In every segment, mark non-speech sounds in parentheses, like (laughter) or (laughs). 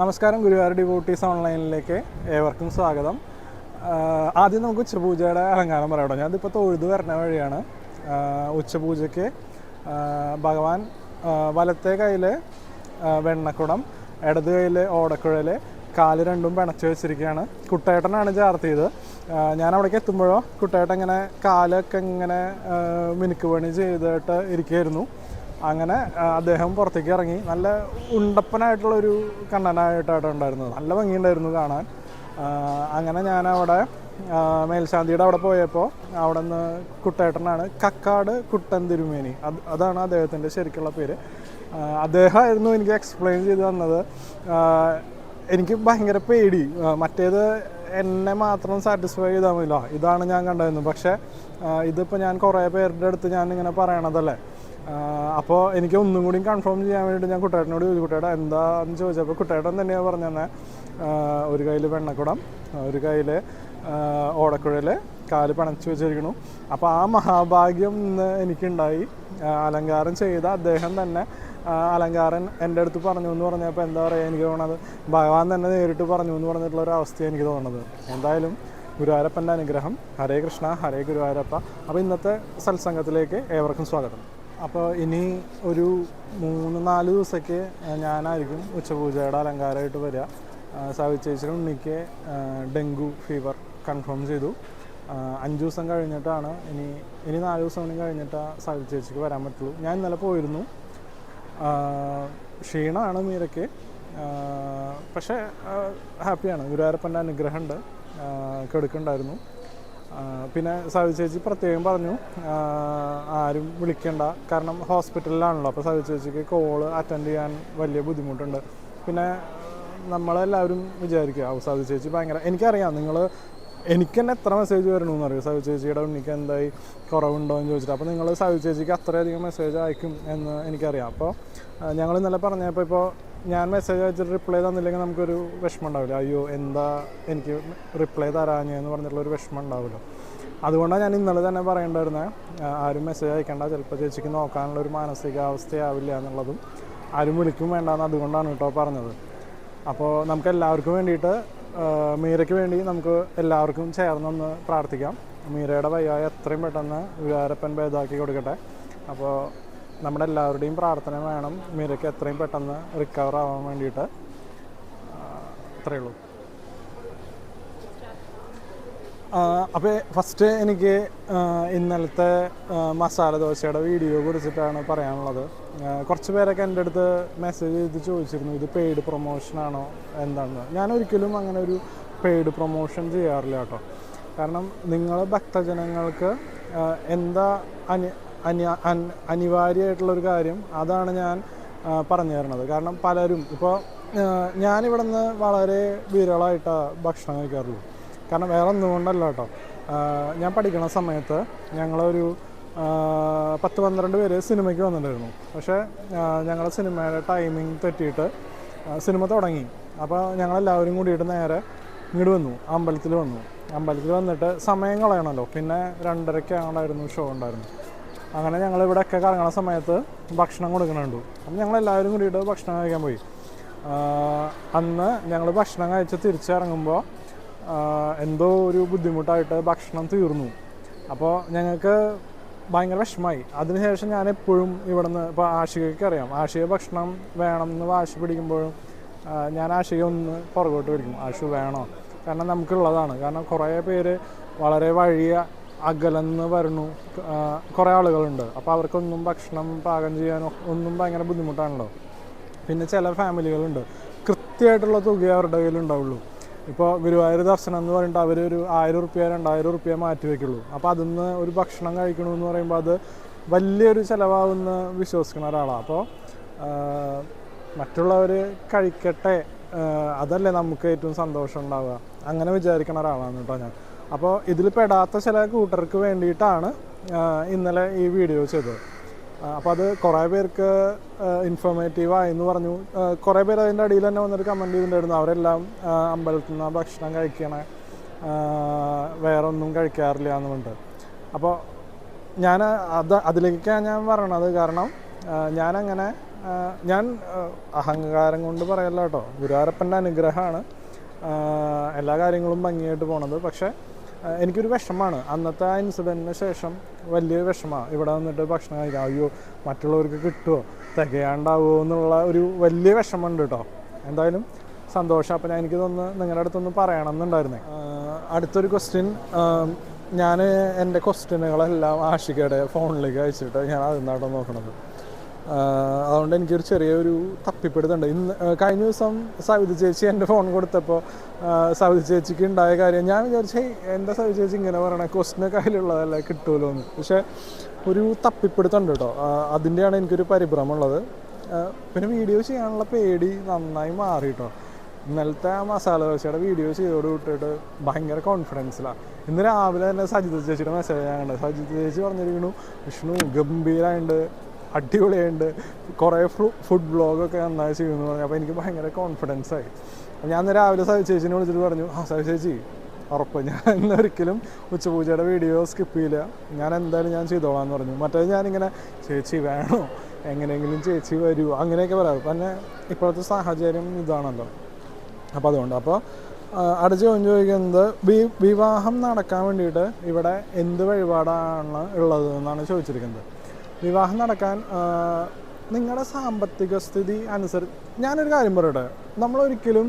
നമസ്കാരം ഗുരുവായൂർ ഡിവോട്ടീസ് ഓൺലൈനിലേക്ക് ഏവർക്കും സ്വാഗതം. ആദ്യം നമുക്ക് ഉച്ചപൂജയുടെ അലങ്കാരം പറയാം കേട്ടോ ഞാനിപ്പോൾ തൊഴുതു വരുന്ന വഴിയാണ്. ഉച്ചപൂജയ്ക്ക് ഭഗവാൻ വലത്തേ കയ്യിൽ വെണ്ണക്കുടം ഇടത് കയ്യിൽ ഓടക്കുഴൽ കാൽ രണ്ടും പിണച്ച് വെച്ചിരിക്കുകയാണ്. കുട്ടേട്ടനാണ് ചാർത്തിയത് ഞാൻ അവിടേക്ക് എത്തുമ്പോഴോ കുട്ടേട്ടൻ ഇങ്ങനെ കാലൊക്കെ ഇങ്ങനെ മിനുക്ക് പണി ചെയ്തിട്ട് ഇരിക്കുകയായിരുന്നു. അങ്ങനെ അദ്ദേഹം പുറത്തേക്ക് ഇറങ്ങി. നല്ല ഉണ്ടപ്പനായിട്ടുള്ള ഒരു കണ്ണനായിട്ടാണ് ഉണ്ടായിരുന്നത്. നല്ല ഭംഗിയുണ്ടായിരുന്നു കാണാൻ. അങ്ങനെ ഞാൻ അവിടെ മേൽശാന്തിയുടെ അവിടെ പോയപ്പോൾ അവിടെ നിന്ന് കുട്ടേട്ടനാണ് കക്കാട് കുട്ടൻ തിരുമേനി അത് അതാണ് അദ്ദേഹത്തിന്റെ ശരിക്കുള്ള പേര്. അദ്ദേഹമായിരുന്നു എനിക്ക് എക്സ്പ്ലെയിൻ ചെയ്ത് തന്നത്. എനിക്ക് ഭയങ്കര പേടി. മറ്റേത് എന്നെ മാത്രം സാറ്റിസ്ഫൈ ചെയ്താൽ മതിയല്ലോ ഇതാണ് ഞാൻ കണ്ടായിരുന്നു പക്ഷേ ഇതിപ്പോൾ ഞാൻ കുറേ പേരുടെ അടുത്ത് ഞാൻ ഇങ്ങനെ പറയണതല്ലേ? അപ്പോൾ എനിക്ക് ഒന്നും കൂടി കൺഫേം ചെയ്യാൻ വേണ്ടിയിട്ട് ഞാൻ കുട്ടേട്ടനോട് ചോദിച്ചു കുട്ടേട്ട എന്താന്ന് ചോദിച്ചപ്പോൾ കുട്ടേട്ടൻ തന്നെയാണ് പറഞ്ഞു തന്നെ ഒരു കയ്യിൽ വെണ്ണക്കുടം ഒരു കയ്യിൽ ഓടക്കുഴൽ കാൽ പണച്ചു വെച്ചിരിക്കണു അപ്പോൾ ആ മഹാഭാഗ്യം ഇന്ന് എനിക്കുണ്ടായി. അലങ്കാരം ചെയ്ത അദ്ദേഹം തന്നെ അലങ്കാരൻ എന്റെ അടുത്ത് പറഞ്ഞു എന്ന് പറഞ്ഞപ്പോൾ എന്താ പറയുക എനിക്ക് തോന്നുന്നത് ഭഗവാൻ തന്നെ നേരിട്ട് പറഞ്ഞു എന്ന് പറഞ്ഞിട്ടുള്ള ഒരു അവസ്ഥയാണ് എനിക്ക് തോന്നുന്നത് എന്തായാലും ഗുരുവായൂരപ്പന്റെ അനുഗ്രഹം. ഹരേ കൃഷ്ണ ഹരേ ഗുരുവായൂരപ്പ. അപ്പോൾ ഇന്നത്തെ സത്സംഗത്തിലേക്ക് ഏവർക്കും സ്വാഗതം. അപ്പോൾ ഇനി ഒരു മൂന്ന് നാല് ദിവസമൊക്കെ ഞാനായിരിക്കും ഉച്ചപൂജയുടെ അലങ്കാരമായിട്ട് വരിക. സാവിച്ചേച്ചിയുടെ ഉണ്ണിക്ക് ഡെങ്കു ഫീവർ കൺഫേം ചെയ്തു. അഞ്ച് ദിവസം കഴിഞ്ഞിട്ടാണ് ഇനി ഇനി നാല് ദിവസം കൂടി കഴിഞ്ഞിട്ട് സാവിച്ചേച്ചിക്ക് വരാൻ പറ്റുള്ളൂ. ഞാൻ ഇന്നലെ പോയിരുന്നു. ക്ഷീണമാണ് മീരയ്ക്ക്. പക്ഷേ ഹാപ്പിയാണ്. ഗുരുവായൂരപ്പന്റെ അനുഗ്രഹമുണ്ട്. കെടുക്കുന്നുണ്ടായിരുന്നു. പിന്നെ സവി ചേച്ചി പ്രത്യേകം പറഞ്ഞു. ആരും വിളിക്കണ്ട. കാരണം ഹോസ്പിറ്റലിലാണല്ലോ. അപ്പോൾ സവി ചേച്ചിക്ക് കോൾ അറ്റൻഡ് ചെയ്യാൻ വലിയ ബുദ്ധിമുട്ടുണ്ട്. പിന്നെ നമ്മളെല്ലാവരും വിചാരിക്കുക ആ സവി ചേച്ചി ഭയങ്കര എനിക്കറിയാം നിങ്ങൾ എനിക്ക് തന്നെ എത്ര മെസ്സേജ് വരണമെന്ന് അറിയാം? സവി ചേച്ചിയുടെ ഉണ്ണിക്ക് എന്തായി? കുറവുണ്ടോ എന്ന് ചോദിച്ചിട്ട്. അപ്പോൾ നിങ്ങൾ സവി ചേച്ചിക്ക് അത്രയധികം മെസ്സേജ് അയക്കും എന്ന് എനിക്കറിയാം. അപ്പോൾ ഞങ്ങൾ ഇന്നലെ പറഞ്ഞപ്പോൾ ഇപ്പോൾ ഞാൻ മെസ്സേജ് അയച്ചിട്ട് റിപ്ലൈ തന്നില്ലെങ്കിൽ നമുക്കൊരു വിഷമം ഉണ്ടാവില്ല അയ്യോ എന്താ എനിക്ക് റിപ്ലൈ തരാഞ്ഞെന്ന് പറഞ്ഞിട്ടുള്ള ഒരു വിഷമം ഉണ്ടാവില്ല അതുകൊണ്ടാണ് ഞാൻ ഇന്നലെ തന്നെ പറയേണ്ടായിരുന്നത് ആരും മെസ്സേജ് അയക്കേണ്ട. ചിലപ്പോൾ ചേച്ചിക്ക് നോക്കാനുള്ള ഒരു മാനസികാവസ്ഥയാവില്ല എന്നുള്ളതും ആരും വിളിക്കും വേണ്ടെന്ന് അതുകൊണ്ടാണ് കേട്ടോ പറഞ്ഞത്. അപ്പോൾ നമുക്ക് എല്ലാവർക്കും വേണ്ടിയിട്ട് മീരയ്ക്ക് വേണ്ടി നമുക്ക് എല്ലാവർക്കും ചേർന്നൊന്ന് പ്രാർത്ഥിക്കാം. മീരയുടെ വയ്യായ എത്രയും പെട്ടെന്ന് വികാരപ്പൻ ഭേദമാക്കി കൊടുക്കട്ടെ. അപ്പോൾ നമ്മുടെ എല്ലാവരുടെയും പ്രാർത്ഥന വേണം. മീരയ്ക്ക് എത്രയും പെട്ടെന്ന് റിക്കവർ ആവാൻ വേണ്ടിയിട്ട്. അത്രയുള്ളൂ അപ്പോൾ ഫസ്റ്റ് എനിക്ക് ഇന്നലത്തെ മസാല ദോശയുടെ വീഡിയോ കുറിച്ചിട്ടാണ് പറയാനുള്ളത്. കുറച്ച് പേരൊക്കെ എന്റെ അടുത്ത് മെസ്സേജ് ചെയ്ത് ചോദിച്ചിരുന്നു ഇത് പെയ്ഡ് പ്രൊമോഷനാണോ എന്താണെന്ന്? ഞാൻ ഒരിക്കലും അങ്ങനെ ഒരു പെയ്ഡ് പ്രൊമോഷൻ ചെയ്യാറില്ല കേട്ടോ. കാരണം നിങ്ങൾ ഭക്തജനങ്ങൾക്ക് എന്താ അനി അനി അൻ- അനിവാര്യമായിട്ടുള്ളൊരു കാര്യം അതാണ് ഞാൻ പറഞ്ഞു തരണത്. കാരണം പലരും ഇപ്പോൾ ഞാനിവിടെ നിന്ന് വളരെ വിരളമായിട്ടാണ് ഭക്ഷണം കഴിക്കാറുള്ളൂ. കാരണം വേറെ ഒന്നുകൊണ്ടല്ല കേട്ടോ. ഞാൻ പഠിക്കണ സമയത്ത് ഞങ്ങളൊരു പത്ത് പന്ത്രണ്ട് പേര് സിനിമയ്ക്ക് വന്നിട്ടുണ്ടായിരുന്നു. പക്ഷേ ഞങ്ങളുടെ സിനിമയുടെ ടൈമിംഗ് തെറ്റിയിട്ട് സിനിമ തുടങ്ങി. അപ്പോൾ ഞങ്ങളെല്ലാവരും കൂടിയിട്ട് നേരെ ഇങ്ങോട്ട് വന്നു അമ്പലത്തിൽ വന്നു. അമ്പലത്തിൽ വന്നിട്ട് സമയം കളയണമല്ലോ പിന്നെ രണ്ടരയ്ക്കാണ്ടായിരുന്നു ഷോ ഉണ്ടായിരുന്നു അങ്ങനെ ഞങ്ങൾ ഇവിടെയൊക്കെ കറങ്ങണ സമയത്ത് ഭക്ഷണം കൊടുക്കണുണ്ട്. അപ്പം ഞങ്ങൾ എല്ലാവരും കൂടിയിട്ട് ഭക്ഷണം കഴിക്കാൻ പോയി. അന്ന് ഞങ്ങൾ ഭക്ഷണം കഴിച്ച് തിരിച്ചിറങ്ങുമ്പോൾ എന്തോ ഒരു ബുദ്ധിമുട്ടായിട്ട് ഭക്ഷണം തീർന്നു. അപ്പോൾ ഞങ്ങൾക്ക് ഭയങ്കര വിഷമമായി. അതിനുശേഷം ഞാൻ എപ്പോഴും ഇവിടെ നിന്ന് ഇപ്പോൾ ആഷികയ്ക്ക് അറിയാം. ആഷിക ഭക്ഷണം വേണം എന്ന് വാശി പിടിക്കുമ്പോഴും ഞാൻ ആഷിക ഒന്ന് പുറകോട്ട് പിടിക്കും ആഷു വേണോ? കാരണം നമുക്കുള്ളതാണ്. കാരണം കുറേ പേര് വളരെ വഴിയ അകലെന്ന് വരണു കുറേ ആളുകളുണ്ട്. അപ്പോൾ അവർക്കൊന്നും ഭക്ഷണം പാകം ചെയ്യാനോ ഒന്നും ഭയങ്കര ബുദ്ധിമുട്ടാണല്ലോ. പിന്നെ ചില ഫാമിലികളുണ്ട്. കൃത്യമായിട്ടുള്ള തുക അവരുടെ കയ്യിൽ ഉണ്ടാവുള്ളൂ. ഇപ്പോൾ ഗുരുവായൂർ ദർശനം എന്ന് പറഞ്ഞിട്ട് അവർ ഒരു ആയിരം റുപ്യ രണ്ടായിരം റുപ്യ മാറ്റി വയ്ക്കുള്ളൂ അപ്പോൾ അതിൽ നിന്ന് ഒരു ഭക്ഷണം കഴിക്കണമെന്ന് പറയുമ്പോൾ അത് വലിയൊരു ചിലവാകുന്ന വിശ്വസിക്കുന്ന ഒരാളാണ് അപ്പോൾ മറ്റുള്ളവർ കഴിക്കട്ടെ അതല്ലേ നമുക്ക് ഏറ്റവും സന്തോഷം ഉണ്ടാവുക. അങ്ങനെ വിചാരിക്കുന്ന ഒരാളാണ് കേട്ടോ ഞാൻ. അപ്പോൾ ഇതിൽ പെടാത്ത ചില കൂട്ടർക്ക് വേണ്ടിയിട്ടാണ് ഇന്നലെ ഈ വീഡിയോ ചെയ്തത്. അപ്പോൾ അത് കുറേ പേർക്ക് ഇൻഫോർമേറ്റീവ് ആയെന്ന് പറഞ്ഞു. കുറേ പേർ അതിന്റെ അടിയിൽ തന്നെ വന്നിട്ട് കമന്റ് ചെയ്തിട്ടുണ്ടായിരുന്നു. അവരെല്ലാം അമ്പലത്തിൽ നിന്ന് ഭക്ഷണം കഴിക്കണേ വേറൊന്നും കഴിക്കാറില്ല എന്നുണ്ട് അപ്പോൾ ഞാൻ അത് അതിലേക്കാണ് ഞാൻ പറയണത് കാരണം ഞാനങ്ങനെ ഞാൻ അഹങ്കാരം കൊണ്ട് പറയല്ല കേട്ടോ. ഗുരുവാരപ്പന്റെ അനുഗ്രഹമാണ് എല്ലാ കാര്യങ്ങളും ഭംഗിയായിട്ട് പോണത്. പക്ഷേ എനിക്കൊരു വിഷമമാണ്. അന്നത്തെ ആ ഇൻസിഡന്റിന് ശേഷം വലിയൊരു വിഷമമാണ് ഇവിടെ വന്നിട്ട് ഭക്ഷണം കഴിക്കാം. അയ്യോ മറ്റുള്ളവർക്ക് കിട്ടുമോ തികയാണ്ടാവുമോ എന്നുള്ള ഒരു വലിയ വിഷമമുണ്ട് കേട്ടോ എന്തായാലും സന്തോഷം. അപ്പം ഞാൻ എനിക്കിതൊന്ന് നിങ്ങളുടെ അടുത്തൊന്ന് പറയണം എന്നുണ്ടായിരുന്നേ അടുത്തൊരു ക്വസ്റ്റ്യൻ ഞാൻ എന്റെ ക്വസ്റ്റ്യനുകളെല്ലാം ആഷികയുടെ ഫോണിലേക്ക് അയച്ചിട്ട് ഞാൻ അതിന്നാട്ടം നോക്കണത്? അതുകൊണ്ട് എനിക്കൊരു ചെറിയൊരു തപ്പിപ്പെടുത്തുണ്ട്. ഇന്ന് കഴിഞ്ഞ ദിവസം സവിത ചേച്ചി എന്റെ ഫോൺ കൊടുത്തപ്പോൾ സവിത ചേച്ചിക്ക് ഉണ്ടായ കാര്യം ഞാൻ വിചാരിച്ചേ എന്റെ സവിത ചേച്ചി ഇങ്ങനെ പറയണേ? ക്വസ്റ്റിന് കയ്യിലുള്ളതല്ലേ കിട്ടുമല്ലോ എന്ന് പക്ഷേ ഒരു തപ്പിപ്പെടുത്തുണ്ട് കേട്ടോ അതിന്റെയാണ് എനിക്കൊരു പരിഭ്രമമുള്ളത്. പിന്നെ വീഡിയോ ചെയ്യാനുള്ള പേടി നന്നായി മാറി കേട്ടോ ഇന്നലത്തെ ആ മസാല ദോശയുടെ വീഡിയോ ചെയ്തോട് വിട്ടിട്ട് ഭയങ്കര കോൺഫിഡൻസിലാണ് ഇന്ന് രാവിലെ തന്നെ സജിത ചേച്ചിയുടെ മെസ്സേജ് ഞാൻ സജിത ചേച്ചി പറഞ്ഞിരിക്കുന്നു വിഷ്ണു ഗംഭീരമായിട്ട് അടിപൊളിയായിട്ട് കുറേ ഫുഡ് ബ്ലോഗൊക്കെ നന്നായി ചെയ്യുമെന്ന് പറഞ്ഞു. അപ്പോൾ എനിക്ക് ഭയങ്കര കോൺഫിഡൻസ് ആയി. ഞാൻ നേരെ രാവിലെ സവി ചേച്ചിനെ വിളിച്ചിട്ട് പറഞ്ഞു ആ സവി ചേച്ചി ഉറപ്പ്. ഞാൻ ഇന്നൊരിക്കലും ഉച്ചപൂജയുടെ വീഡിയോ സ്കിപ്പ് ചെയ്യില്ല. ഞാൻ എന്തായാലും ഞാൻ ചെയ്തോളാം എന്ന് പറഞ്ഞു. മറ്റേത് ഞാനിങ്ങനെ ചേച്ചി വേണോ? എങ്ങനെയെങ്കിലും ചേച്ചി വരുമോ അങ്ങനെയൊക്കെ പറയാം. പിന്നെ ഇപ്പോഴത്തെ സാഹചര്യം ഇതാണല്ലോ. അപ്പോൾ അതുകൊണ്ട് അപ്പോൾ അടുത്ത ചോദ്യം ചോദിക്കുന്നത് വി- വിവാഹം നടക്കാൻ വേണ്ടിയിട്ട് ഇവിടെ എന്ത് വഴിപാടാണ് ഉള്ളത് എന്നാണ് ചോദിച്ചിരിക്കുന്നത്. വിവാഹം നടക്കാൻ നിങ്ങളുടെ സാമ്പത്തിക സ്ഥിതി അനുസരിച്ച് ഞാനൊരു കാര്യം പറയട്ടെ. നമ്മളൊരിക്കലും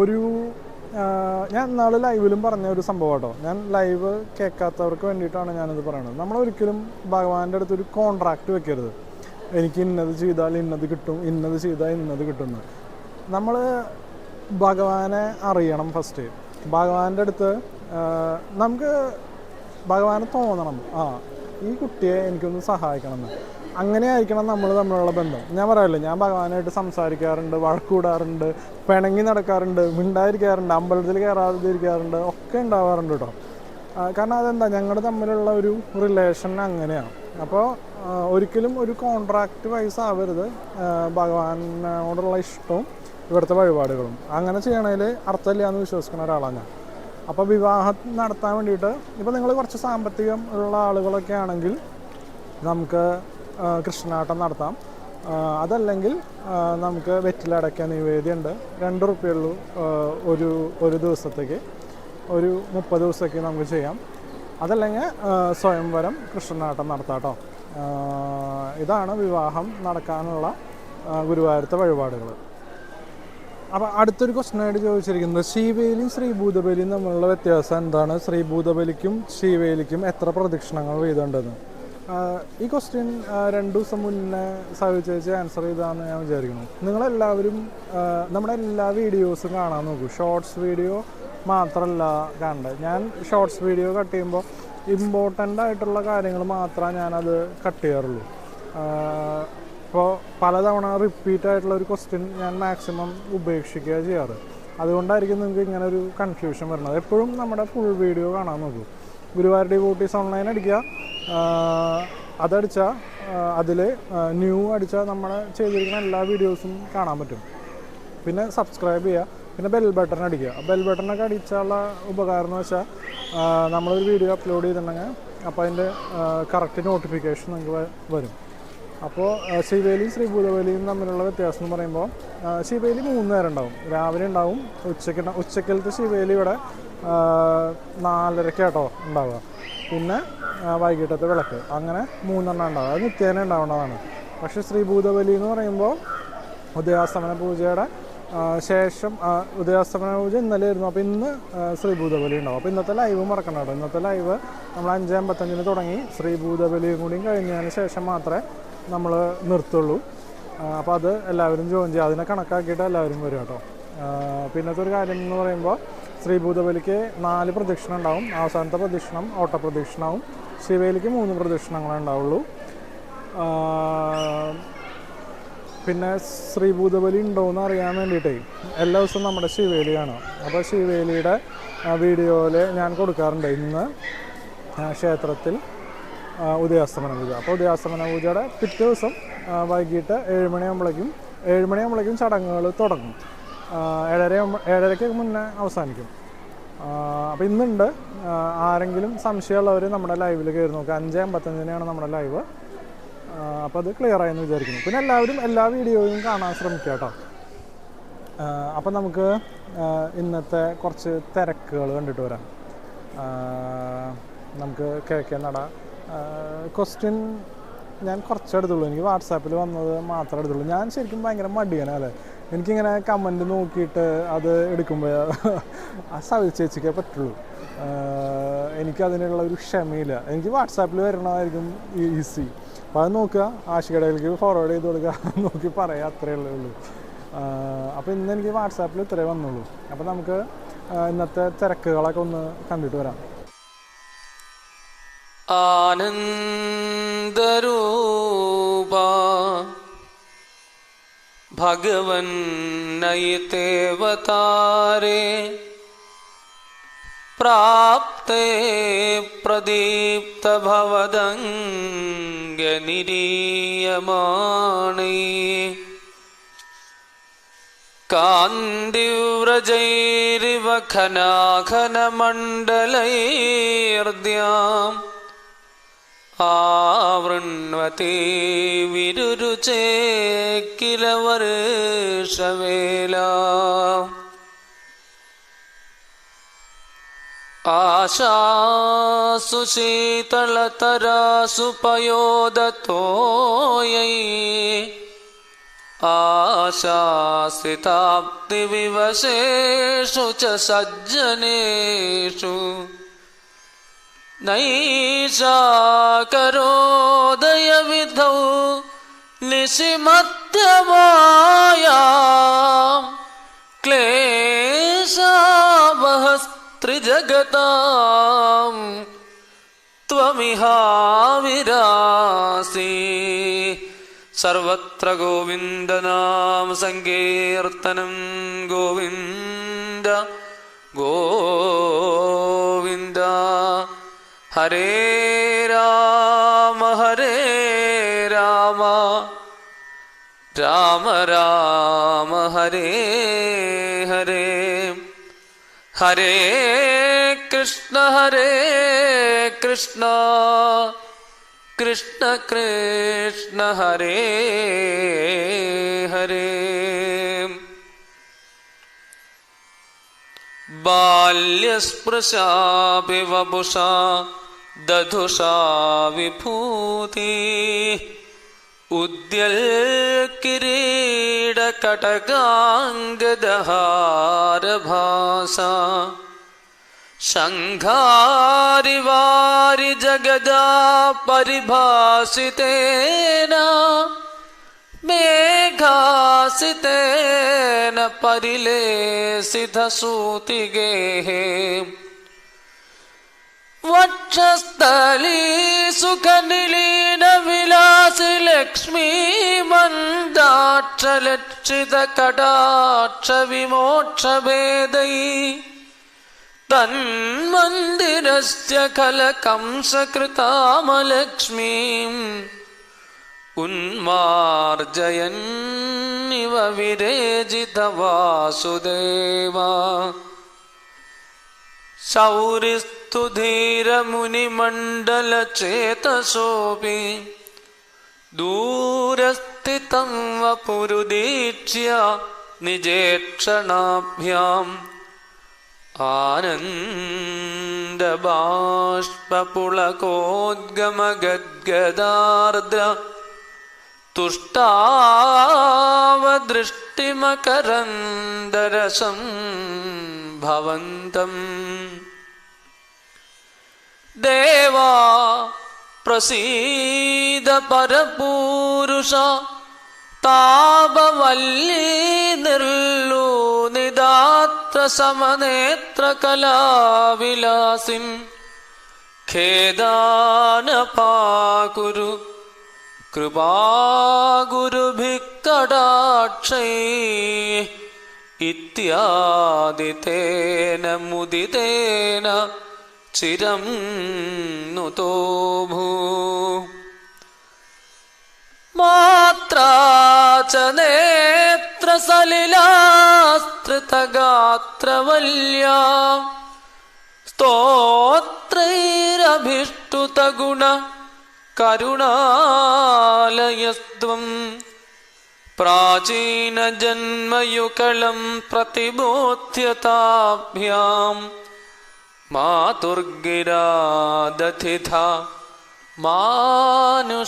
ഒരു ഞാൻ നാളെ ലൈവിലും പറഞ്ഞ ഒരു സംഭവം കേട്ടോ. ഞാൻ ലൈവ് കേൾക്കാത്തവർക്ക് വേണ്ടിയിട്ടാണ് ഞാനിത് പറയുന്നത് നമ്മളൊരിക്കലും ഭഗവാന്റെ അടുത്തൊരു കോൺട്രാക്റ്റ് വെക്കരുത്. എനിക്ക് ഇന്നത് ചെയ്താൽ ഇന്നത് കിട്ടും ഇന്നത് ചെയ്താൽ ഇന്നത് കിട്ടുന്നു. നമ്മൾ ഭഗവാനെ അറിയണം ഫസ്റ്റ് ഭഗവാന്റെ അടുത്ത് നമുക്ക് ഭഗവാനെ തോന്നണം. ആ ഈ കുട്ടിയെ എനിക്കൊന്ന് സഹായിക്കണം എന്ന് അങ്ങനെ ആയിരിക്കണം നമ്മൾ തമ്മിലുള്ള ബന്ധം. ഞാൻ പറയാമല്ലോ ഞാൻ ഭഗവാനായിട്ട് സംസാരിക്കാറുണ്ട് വഴക്കൂടാറുണ്ട് പിണങ്ങി നടക്കാറുണ്ട് മിണ്ടായിരിക്കാറുണ്ട് അമ്പലത്തിൽ കയറാതിരിക്കാറുണ്ട് ഒക്കെ ഉണ്ടാവാറുണ്ട് കേട്ടോ കാരണം അതെന്താ ഞങ്ങളുടെ തമ്മിലുള്ള ഒരു റിലേഷൻ അങ്ങനെയാണ്. അപ്പോൾ ഒരിക്കലും ഒരു കോൺട്രാക്റ്റ് വൈസ് ആവരുത്. ഭഗവാനോടുള്ള ഇഷ്ടവും ഇവിടുത്തെ വഴിപാടുകളും. അങ്ങനെ ചെയ്യണതിൽ അർത്ഥമില്ല എന്ന് വിശ്വസിക്കുന്ന ഒരാളാണ് ഞാൻ. അപ്പോൾ വിവാഹം നടത്താൻ വേണ്ടിയിട്ട് ഇപ്പോൾ നിങ്ങൾ കുറച്ച് സാമ്പത്തികം ഉള്ള ആളുകളൊക്കെ ആണെങ്കിൽ നമുക്ക് കൃഷ്ണനാട്ടം നടത്താം. അതല്ലെങ്കിൽ നമുക്ക് വെറ്റിലടയ്ക്ക നിവേദ്യമുണ്ട് രണ്ട് റുപ്യുള്ളൂ ഒരു ഒരു ദിവസത്തേക്ക്. ഒരു മുപ്പത് ദിവസത്തേക്ക് നമുക്ക് ചെയ്യാം. അതല്ലെങ്കിൽ സ്വയംവരം കൃഷ്ണനാട്ടം നടത്താം ഇതാണ് വിവാഹം നടക്കാനുള്ള ഗുരുവായൂരത്തെ വഴിപാടുകൾ അപ്പോൾ അടുത്തൊരു ക്വസ്റ്റൻ ആയിട്ട് ചോദിച്ചിരിക്കുന്നത് ശ്രീവേലിയും ശ്രീഭൂതബലിയും തമ്മിലുള്ള വ്യത്യാസം എന്താണ്? ശ്രീഭൂതബലിക്കും ശ്രീവേലിക്കും എത്ര പ്രദക്ഷിണങ്ങൾ ആഹ് ഈ ക്വസ്റ്റ്യൻ രണ്ട് ദിവസം മുന്നേ സഹി ചേച്ചി ആൻസർ ചെയ്താന്ന് ഞാൻ വിചാരിക്കുന്നു. നിങ്ങളെല്ലാവരും നമ്മുടെ എല്ലാ വീഡിയോസും കാണാൻ നോക്കൂ. ഷോർട്സ് വീഡിയോ മാത്രമല്ല കാണേണ്ടത് ഞാൻ ഷോർട്സ് വീഡിയോ കട്ട് ചെയ്യുമ്പോൾ ഇമ്പോർട്ടന്റ് ആയിട്ടുള്ള കാര്യങ്ങൾ മാത്രമേ ഞാനത് കട്ട് ചെയ്യാറുള്ളൂ. ഇപ്പോൾ പലതവണ റിപ്പീറ്റ് ആയിട്ടുള്ള ഒരു ക്വസ്റ്റ്യൻ ഞാൻ മാക്സിമം ഉപേക്ഷിക്കുക ചെയ്യാറ്. അതുകൊണ്ടായിരിക്കും നിങ്ങൾക്ക് ഇങ്ങനെ ഒരു കൺഫ്യൂഷൻ വരുന്നത്. എപ്പോഴും നമ്മുടെ ഫുൾ വീഡിയോ കാണാൻ നോക്കൂ. ഗുരുവായൂർ ഡിവോട്ടീസ് ഓൺലൈൻ അടിക്കുക. അതടിച്ചാൽ അതിൽ ന്യൂ അടിച്ചാൽ നമ്മൾ ചെയ്തിരിക്കുന്ന എല്ലാ വീഡിയോസും കാണാൻ പറ്റും. പിന്നെ സബ്സ്ക്രൈബ് ചെയ്യുക. പിന്നെ ബെൽ ബട്ടൺ അടിക്കുക. ബെൽ ബട്ടണൊക്കെ അടിച്ചാലുള്ള ഉപകാരം എന്ന് വെച്ചാൽ നമ്മളൊരു വീഡിയോ അപ്ലോഡ് ചെയ്തിട്ടുണ്ടെങ്കിൽ അപ്പോൾ അതിന്റെ കറക്റ്റ് നോട്ടിഫിക്കേഷൻ നിങ്ങൾക്ക് വരും. അപ്പോൾ ശ്രീവേലിയും ശ്രീഭൂതവേലിയും തമ്മിലുള്ള വ്യത്യാസം എന്ന് പറയുമ്പോൾ ശ്രീവേലി മൂന്ന് നേരം ഉണ്ടാവും രാവിലെ ഉണ്ടാവും. ഉച്ചയ്ക്ക്. ഉച്ചക്കലത്തെ ശ്രീവേലി ഇവിടെ നാലരക്കാട്ടോ ഉണ്ടാവുക. പിന്നെ വൈകിട്ടത്തെ വിളക്ക്. അങ്ങനെ മൂന്നെണ്ണം ഉണ്ടാവുക അത് നിത്യേന ഉണ്ടാവേണ്ടതാണ്. പക്ഷേ ശ്രീഭൂതബലി എന്ന് പറയുമ്പോൾ ഉദയാസ്തമന പൂജയുടെ ശേഷം ഉദയാസ്തമന പൂജ ഇന്നലെ ആയിരുന്നു അപ്പോൾ ഇന്ന് ശ്രീ ശ്രീഭൂതബലി ഉണ്ടാവും. അപ്പോൾ ഇന്നത്തെ ലൈവ് മറക്കണം കേട്ടോ. ഇന്നത്തെ ലൈവ് നമ്മൾ അഞ്ച് അമ്പത്തഞ്ചിന് തുടങ്ങി. ശ്രീഭൂതബലിയും കൂടിയും കഴിഞ്ഞതിന് ശേഷം മാത്രമേ നമ്മൾ നിർത്തുള്ളൂ. അപ്പോൾ അത് എല്ലാവരും ജോയിൻ ചെയ്യുക അതിനെ കണക്കാക്കിയിട്ട് എല്ലാവരും വരും കേട്ടോ. പിന്നത്തെ ഒരു കാര്യം എന്ന് പറയുമ്പോൾ ശ്രീഭൂതബലിക്ക് നാല് പ്രദക്ഷിണം ഉണ്ടാവും. അവസാനത്തെ പ്രദക്ഷിണം ഓട്ടപ്രദക്ഷിണവും. ശിവയിലേക്ക് മൂന്ന് പ്രദക്ഷിണങ്ങളേ ഉണ്ടാവുള്ളൂ. പിന്നെ ശ്രീഭൂതബലി ഉണ്ടോയെന്ന് അറിയാൻ വേണ്ടിയിട്ടേ എല്ലാ ദിവസവും നമ്മുടെ ശിവേലി കാണാം. അപ്പോൾ ശിവേലിയുടെ വീഡിയോയിൽ ഞാൻ കൊടുക്കാറുണ്ട് ഇന്ന് ക്ഷേത്രത്തിൽ. ഉദയാസ്തമന പൂജ. അപ്പോൾ ഉദയാസ്തമന പൂജയുടെ പിറ്റേ ദിവസം വൈകിട്ട് ഏഴ് മണിയാകുമ്പോഴേക്കും ഏഴ് മണിയാകുമ്പോഴേക്കും ചടങ്ങുകൾ തുടങ്ങും. ഏഴര ഏഴരയ്ക്ക് മുന്നേ അവസാനിക്കും. അപ്പോൾ ഇന്നുണ്ട്. ആരെങ്കിലും സംശയമുള്ളവർ നമ്മുടെ ലൈവിൽ കയറി നോക്കുക അഞ്ച് അമ്പത്തഞ്ചിനാണ് നമ്മുടെ ലൈവ്. അപ്പോൾ അത് ക്ലിയർ ആയെന്ന് വിചാരിക്കുന്നു. പിന്നെ എല്ലാവരും എല്ലാ വീഡിയോയും കാണാൻ ശ്രമിക്കുക കേട്ടോ. അപ്പം നമുക്ക് ഇന്നത്തെ കുറച്ച് തിരക്കുകൾ കണ്ടിട്ട് വരാം. നമുക്ക് കിഴക്കേ നട ക്വസ്റ്റ്യൻ ഞാൻ കുറച്ച് എടുത്തുള്ളൂ. എനിക്ക് വാട്സാപ്പിൽ വന്നത് മാത്രമേ എടുത്തുള്ളൂ. ഞാൻ ശരിക്കും ഭയങ്കര മടിയാണ് അല്ലേ? എനിക്കിങ്ങനെ കമന്റ് നോക്കിയിട്ട് അത് എടുക്കുമ്പോൾ ആ സവി ചേച്ചിക്കേ പറ്റുള്ളൂ. എനിക്കതിനുള്ള ഒരു ക്ഷമയില്ല. എനിക്ക് വാട്സാപ്പിൽ വരണമായിരിക്കും ഈസി അപ്പോൾ അത് നോക്കുക. ആശികടയിലേക്ക് ഫോർവേഡ് ചെയ്ത് കൊടുക്കുക. (laughs) നോക്കി പറയാം അത്രയേ ഉള്ളൂ അപ്പോൾ ഇന്ന് എനിക്ക് വാട്സാപ്പിൽ ഇത്രേ വന്നുള്ളൂ. അപ്പോൾ നമുക്ക് ഇന്നത്തെ തിരക്കുകളൊക്കെ ഒന്ന് കണ്ടിട്ട് വരാം. ആനന്ദരൂപ. ഭഗവൻ നയത്തേവതാരേ പ്രാപ്തേ പ്രദീപ്തഭവദംഗനിരീയമാണേ. കാന്തിവ്രജൈരിവ ആവൃണ്വത്തെ വിരുരുചേ കിലവർഷവേല ആശാസു ശീതളതരാസു പയോദത്തോയൈ ആശാസിതാബ്ദിവിവശേഷു ച സജ്ജനേഷു. नैषाकरोदयविधौ निशिमध्यमाया क्लेशावहस्त्रिजगताम् त्वमिहाविरासि सर्वत्र गोविन्दनाम सङ्कीर्तनं गोविन्द गोविन्द हरे राम हरे राम। राम राम, हरे हरे। हरे कृष्ण हरे कृष्ण। कृष्ण कृष्ण, हरे हरे। बाल्यस्पृशापि वपुषा दधुषा विभूति उद्यल्किरीडकटकाङ्गदहारभासा शङ्घारिवारि जगदा परिभासितेन मेघासितेन വക്ഷസ്ഥലീ സുഖനിലീന വിലാസി ലക്ഷ്മീ മന്ദാക്ഷലക്ഷിത കടാക്ഷ വിമോക്ഷഭേദൈ തന്മന്ദിരസ്യ കലകംസകൃതാമലക്ഷ്മീം. ഉന്മാർജയന്നിവ വിരേജിത വാസുദേവ शौरिस्तु धीरमुनिमण्डलचेतसोऽपि दूरस्थितं वपुरुदीक्ष्य निजेक्षणाभ्याम् आनन्दबाष्पपुलकोद्गमगद्गदार्द्र तुष्टावदृष्टिमकरन्दरसं भवन्तम् देवा प्रसीद परपूरुष तापवल्ली निर्लूनिदात्र समनेत्रकलाविलासिन् खेदानपाकुरु कृपागुरुभिः कडाक्षै ഇത്യാദിതേന മുദിതേന ചിരം നുതോ ഭൂ മാത്രാച സ്തോത്രൈരഭിഷ്ടുതഗുണ കരുണാലയസ്ത്വം. प्राचीनजन्मयुकलं प्रतिबोध्यताभ्यां मातुर्गिरादथिथा मानुषबालवेशम्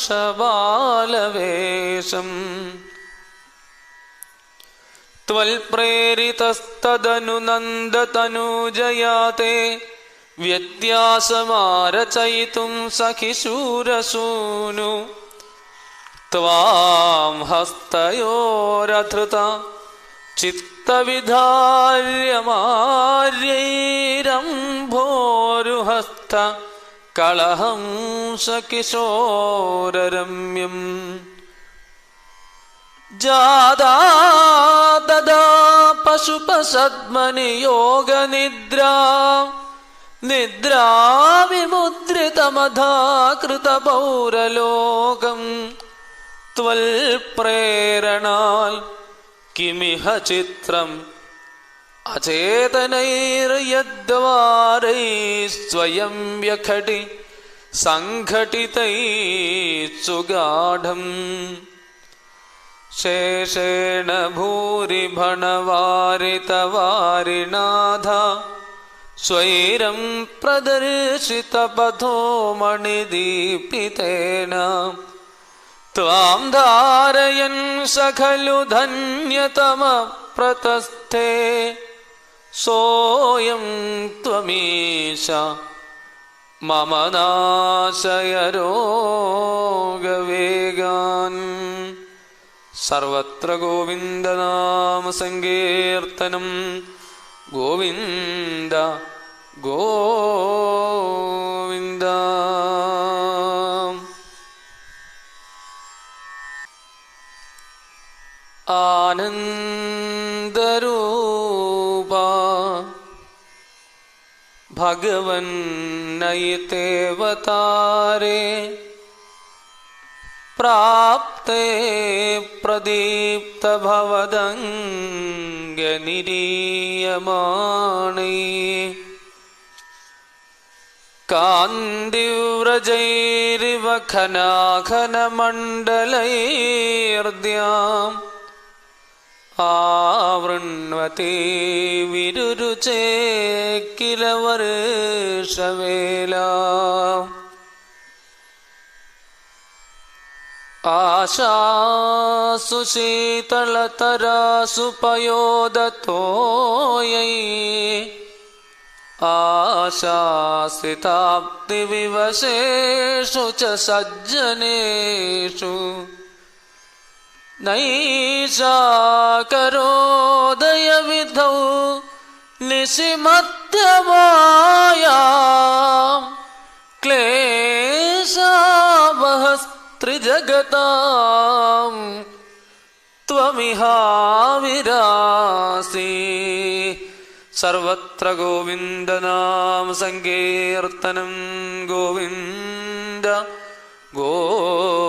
त्वल्प्रेरितस्तदनुनन्दतनूजया ते व्यत्यासमारचयितुं सखिशूरसूनु त्वां हस्तयोरधृता चित्तविधार्यमार्यैरम्भोरुहस्त कलहं सकिशोररम्यम् जादा ददा पशुपसद्मनि योगनिद्रा निद्रा विमुद्रितमधा कृतपौरलोकम् त्वल्प्रेरणाल् किमिह चित्रम् अचेतनैर्यद्वारैः स्वयं व्यखटि सङ्घटितैः सुगाढम् शेषेण भूरिभणवारितवारिनाथ स्वैरं प्रदर्शितपथो मणिदीपितेन ത്വാം ധാരയൻ സഖലു ധന്യതമ പ്രതസ്ഥേ സോയം ത്വമീശ മമ നാശയരോഗവേഗാൻ സർവത്ര ഗോവിന്ദനാമ സങ്കീർത്തനം ഗോവിന്ദ ഗോ भगवन् नयितेऽवतारे प्राप्ते प्रदीप्तभवदङ्गनिरीयमाणे कान्दिव्रजैरिव खनाखनमण्डलैर्द्याम् ആവൃണ്വത്തെ വിരുരുചേ കിലവർഷവേല ആശാസുശീതളതരാസുപയോദത്തോയൈ ആശാസിതാബ്ദിവിവശേഷു ച സജ്ജനേഷു. आशासिताप्तिविवशेषु च सज्जनेषु नैषा करोदयविधौ निशिमध्यमाया क्लेशावहस्त्रिजगतां त्वमिहाविरासि सर्वत्र गोविन्दनामसङ्कीर्तनं गोविन्द गोविन्द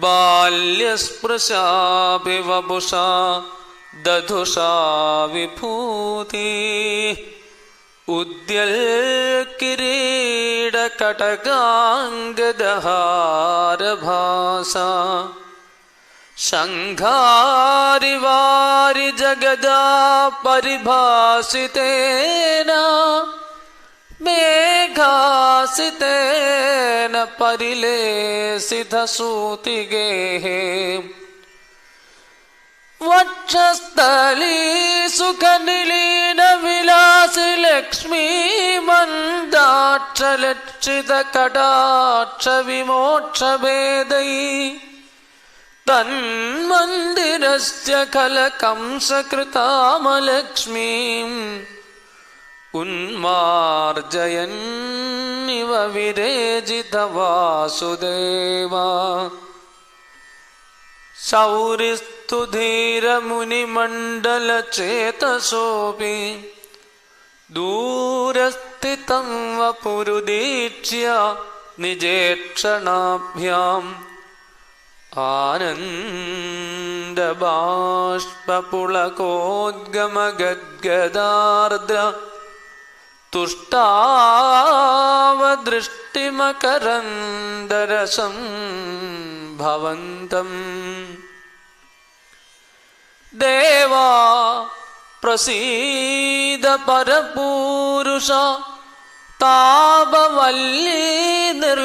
बाल्यस्पृशापि वपुषा दधुषा विभूति। उद्यल्किरीडकटकाङ्गदहारभासा। शङ्घारिवारि जगदा परिभासितेन ಸಿದ್ಧಾಸಿತೇನ ಪರಿಲೇ ಸಿಧಸೂತಿಗೆ ವಕ್ಷಸ್ಥಳೀ ಸುಖ ನಿಲೀನ ವಿಲಾಸಿ ಲಕ್ಷ್ಮೀ ಮಂದಾಕ್ಷಲಕ್ಷಿತ ಕಟಾಕ್ಷ ವಿಮೋಕ್ಷ ಭೇದೈ ತನ್ಮಂದಿರಸ್ಯ ಕಲಕಂಸಕೃತಾಮಲಕ್ಷ್ಮೀಂ ഉന്മാർജയന്നിവ വിരേജിത വാസുദേവ സൗരിസ്തുധീരമുനിമണ്ഡലചേതസോപി ദൂരസ്ഥിതം വപുരുദീക്ഷ്യ നിജേക്ഷണാഭ്യാം. ആനന്ദബാഷ്പുളകോദ്ഗമഗദ്ഗദാർദ്ര തുഷ്ടാവദൃഷ്ടിമകരന്തരസം ഭവന്തം. ദേവാ പ്രസീദ പരപൂരുഷ താപവല്ലീ നിർ